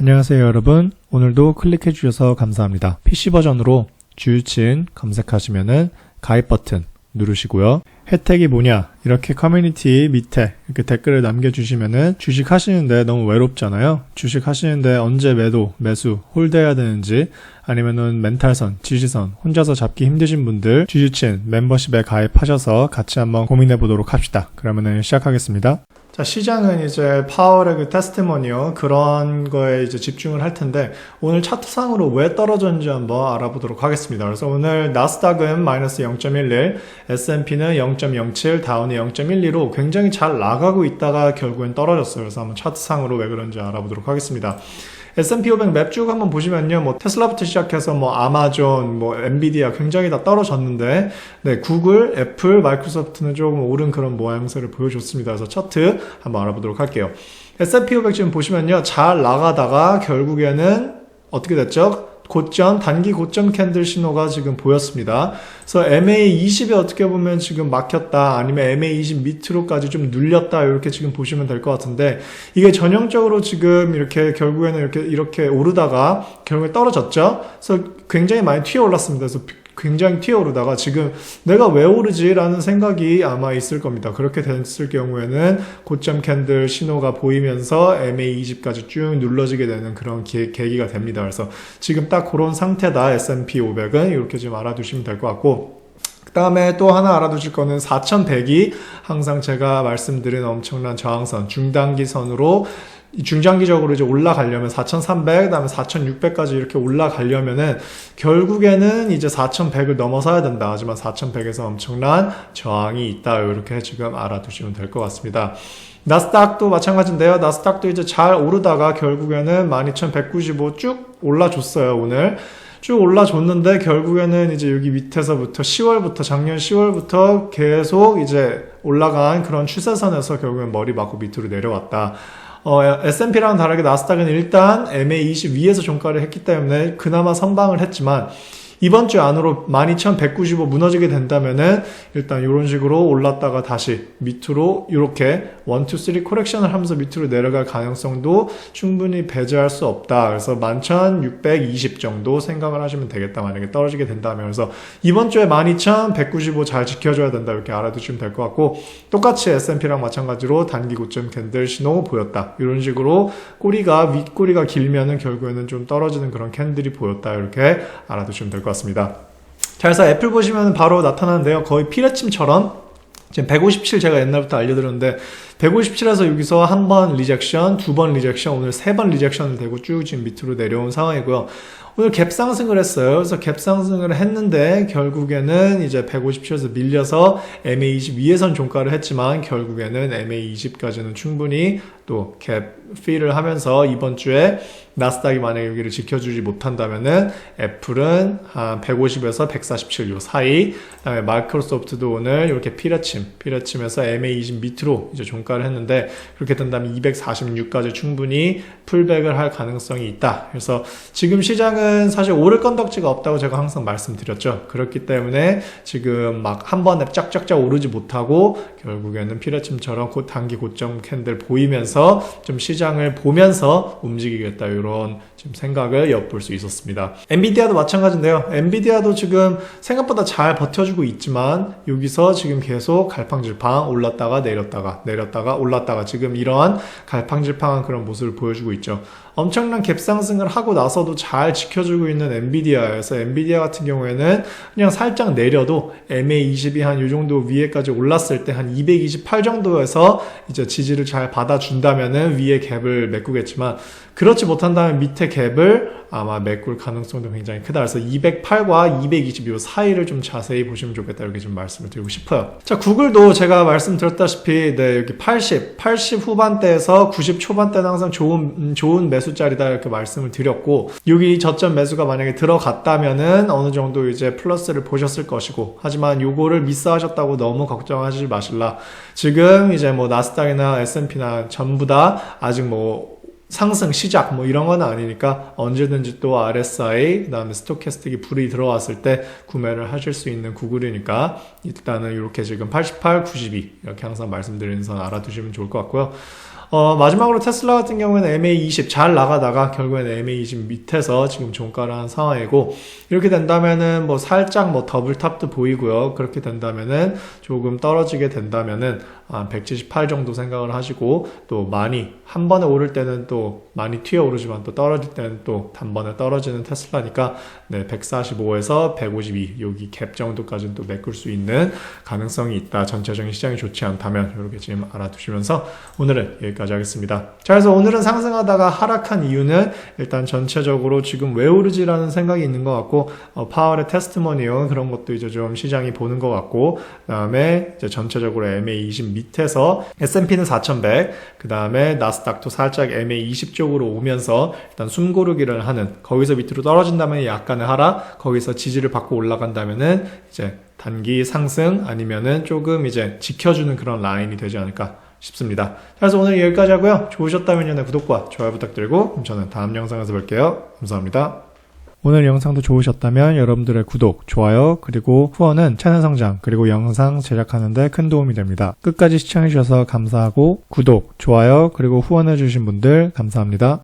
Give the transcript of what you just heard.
안녕하세요 여러분. 오늘도 클릭해 주셔서 감사합니다. PC 버전으로 주유친 검색하시면은 가입 버튼 누르시고요 혜택이 뭐냐 이렇게 커뮤니티 밑에 이렇게 댓글을 남겨주시면은 주식 하시는데 너무 외롭잖아요 주식 하시는데 언제 매도 매수 홀드해야 되는지 아니면은 멘탈선 지지선 혼자서 잡기 힘드신 분들 주주친 멤버십에 가입하셔서 같이 한번 고민해 보도록 합시다 그러면은 시작하겠습니다 자, 시장은 이제 파월의 그 테스트머니요. 그런 거에 이제 집중을 할 텐데, 오늘 차트상으로 왜 떨어졌는지 한번 알아보도록 하겠습니다. 그래서 오늘 나스닥은 마이너스 0.11, S&P는 0.07, 다운이 0.12로 굉장히 잘 나가고 있다가 결국엔 떨어졌어요. 그래서 한번 차트상으로 왜 그런지 알아보도록 하겠습니다. S&P 500 맵 쭉 한번 보시면요. 뭐 테슬라부터 시작해서 뭐 아마존, 뭐 엔비디아 굉장히 다 떨어졌는데 네, 구글, 애플, 마이크로소프트는 조금 오른 그런 모양새를 보여줬습니다. 그래서 차트 한번 알아보도록 할게요. S&P 500 지금 보시면요. 잘 나가다가 결국에는 어떻게 됐죠? 고점, 단기 고점 캔들 신호가 지금 보였습니다. 그래서 MA20에 어떻게 보면 지금 막혔다, 아니면 MA20 밑으로까지 좀 눌렸다, 이렇게 지금 보시면 될 것 같은데, 이게 전형적으로 지금 이렇게 결국에는 이렇게, 이렇게 오르다가 결국에 떨어졌죠? 그래서 굉장히 많이 튀어 올랐습니다. 그래서 굉장히 튀어오르다가 지금 내가 왜 오르지? 라는 생각이 아마 있을 겁니다. 그렇게 됐을 경우에는 고점 캔들 신호가 보이면서 MA20까지 쭉 눌러지게 되는 그런 계, 계기가 됩니다. 그래서 지금 딱 그런 상태다. S&P 500은 이렇게 좀 알아두시면 될 것 같고 그 다음에 또 하나 알아두실 거는 4100이 항상 제가 말씀드린 엄청난 저항선, 중단기 선으로 중장기적으로 이제 올라가려면 4,300, 그다음에 4,600까지 이렇게 올라가려면은 결국에는 이제 4,100을 넘어서야 된다. 하지만 4,100에서 엄청난 저항이 있다. 이렇게 지금 알아두시면 될 것 같습니다. 나스닥도 마찬가지인데요. 나스닥도 이제 잘 오르다가 결국에는 12,195 쭉 올라줬어요. 오늘. 쭉 올라줬는데 결국에는 이제 여기 밑에서부터 10월부터 작년 10월부터 계속 이제 올라간 그런 추세선에서 결국엔 머리 맞고 밑으로 내려왔다. 어, S&P랑 다르게 나스닥은 일단 MA20 위에서 종가를 했기 때문에 그나마 선방을 했지만 이번 주 안으로 12,195 무너지게 된다면은 일단 이런 식으로 올랐다가 다시 밑으로 이렇게 1, 2, 3 코렉션을 하면서 밑으로 내려갈 가능성도 충분히 배제할 수 없다. 그래서 11,620 정도 생각을 하시면 되겠다. 만약에 떨어지게 된다면. 그래서 이번 주에 12,195 잘 지켜줘야 된다. 이렇게 알아두시면 될 것 같고 똑같이 S&P랑 마찬가지로 단기 고점 캔들 신호 보였다. 이런 식으로 꼬리가 윗꼬리가 길면은 결국에는 좀 떨어지는 그런 캔들이 보였다. 이렇게 알아두시면 될 것 같습니다. 자, 그래서 애플 보시면 바로 나타나는데요. 거의 피레침처럼 지금 157 제가 옛날부터 알려드렸는데 157에서 여기서 한 번 리젝션, 두 번 리젝션, 오늘 세 번 리젝션을 되고 쭉 지금 밑으로 내려온 상황이고요. 오늘 갭 상승을 했어요. 그래서 갭 상승을 했는데 결국에는 이제 157에서 밀려서 MA20 위에선 종가를 했지만 결국에는 MA20까지는 충분히 또 갭 필을 하면서 이번 주에 나스닥이 만약에 여기를 지켜주지 못한다면은 애플은 한 150에서 147 요 사이 그다음에 마이크로소프트도 오늘 이렇게 피레침 피레침에서 MA20 밑으로 이제 종가 를 했는데 그렇게 된다면 246까지 충분히 풀백을 할 가능성이 있다. 그래서 지금 시장은 사실 오를 건덕지가 없다고 제가 항상 말씀드렸죠. 그렇기 때문에 지금 막 한 번에 쫙쫙쫙 오르지 못하고 결국에는 피레침처럼 곧 단기 고점 캔들 보이면서 좀 시장을 보면서 움직이겠다 이런 지금 생각을 엿볼 수 있었습니다. 엔비디아도 마찬가지인데요. 엔비디아도 지금 생각보다 잘 버텨주고 있지만 여기서 지금 계속 갈팡질팡 올랐다가 내렸다가 내렸다가 올랐다가 지금 이러한 갈팡질팡한 그런 모습을 보여주고 있죠. 엄청난 갭 상승을 하고 나서도 잘 지켜주고 있는 엔비디아에서 엔비디아 같은 경우에는 그냥 살짝 내려도 MA20이 한 이 정도 위에까지 올랐을 때 한 228 정도에서 이제 지지를 잘 받아준다면은 위에 갭을 메꾸겠지만 그렇지 못한다면 밑에 갭을 아마 메꿀 가능성도 굉장히 크다. 그래서 208과 220이 사이를 좀 자세히 보시면 좋겠다. 이렇게 좀 말씀을 드리고 싶어요. 자, 구글도 제가 말씀드렸다시피, 네, 여기 80, 80 후반대에서 90 초반대는 항상 좋은, 음, 좋은 매수자리다. 이렇게 말씀을 드렸고, 여기 저점 매수가 만약에 들어갔다면은 어느 정도 이제 플러스를 보셨을 것이고, 하지만 요거를 미스하셨다고 너무 걱정하지 마실라. 지금 이제 뭐 나스닥이나 S&P나 전부 다 아직 뭐 상승 시작 뭐 이런 건 아니니까 언제든지 또 RSI 그다음에 스토캐스틱이 불이 들어왔을 때 구매를 하실 수 있는 구글이니까 일단은 이렇게 지금 88, 92 이렇게 항상 말씀드리는 선 알아두시면 좋을 것 같고요. 어, 마지막으로 테슬라 같은 경우에는 MA20 잘 나가다가 결국에는 MA20 밑에서 지금 종가를 한 상황이고 이렇게 된다면은 뭐 살짝 뭐 더블 탑도 보이고요. 그렇게 된다면은 조금 떨어지게 된다면은 한178 정도 생각을 하시고 또 많이 한 번에 오를 때는 또 많이 튀어 오르지만 또 떨어질 때는 또 단번에 떨어지는 테슬라니까 네, 145에서 152 여기 갭 정도까지는 또 메꿀 수 있는 가능성이 있다. 전체적인 시장이 좋지 않다면 이렇게 지금 알아두시면서 오늘은 여기까지 하겠습니다. 자, 그래서 오늘은 상승하다가 하락한 이유는 일단 전체적으로 지금 왜 오르지라는 생각이 있는 것 같고 어, 파월의 테스트머니요 그런 것도 이제 좀 시장이 보는 것 같고 그다음에 이제 전체적으로 MA20 밑에서 S&P는 4,100, 그 다음에 나스닥도 살짝 MA20 쪽으로 오면서 일단 숨고르기를 하는 거기서 밑으로 떨어진다면 약간의 하락, 거기서 지지를 받고 올라간다면은 이제 단기 상승 아니면은 조금 이제 지켜주는 그런 라인이 되지 않을까 싶습니다. 그래서 오늘 여기까지 하고요. 좋으셨다면 구독과 좋아요 부탁드리고 저는 다음 영상에서 뵐게요. 감사합니다. 오늘 영상도 좋으셨다면 여러분들의 구독, 좋아요, 그리고 후원은 채널 성장, 그리고 영상 제작하는데 큰 도움이 됩니다. 끝까지 시청해주셔서 감사하고 구독, 좋아요, 그리고 후원해주신 분들 감사합니다.